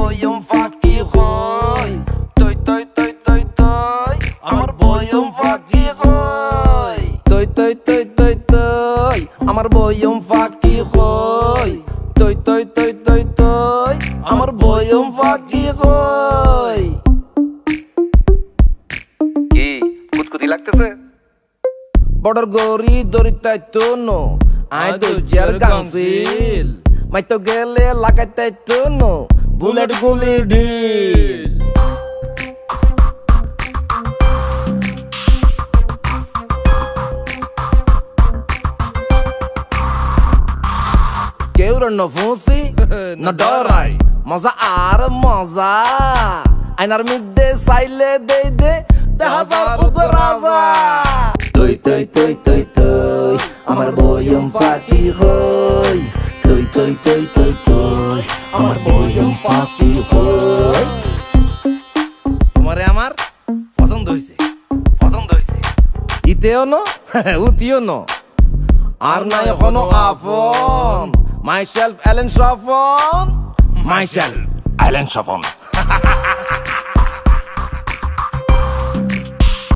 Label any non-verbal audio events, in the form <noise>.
বয়ম ফাঁকি হয় তৈ তৈ তৈ তৈ তৈ আমার বয়ম ফাঁকি হয় তৈ তৈ তৈ তৈ তৈ আমার বয়ম ফাঁকি হয় তৈ তৈ তৈ তৈ তৈ আমার বয়ম ফাঁকি হয় কি কুচকুচি লাগতেছে বড়র গরি দরিতাই তো নো আই তো জেল কাউন্সিল মাই গেলে লাগাইতাই তো নো বুলেট গুলি ঢিল কেউ ন ফুসি না <laughs> ডরাই। মজা আর মজা। আইনার মধ্যে সাইলে দে দে যার রাজা। তুই তুই তুই তুই তুই আমার বয়ম ফাঁকি হই। তুই তুই তুই তুই তুই আমার বয়ম ফাঁকি হই তোমারে আমার পছন্দ হইছে। পছন্দ হইছে। ইতেও ন <laughs> উতিও ন। আর নাই এখনও আফন মাইসেলফ এলেন সফন মাইসেলফ এলেন সফন <laughs>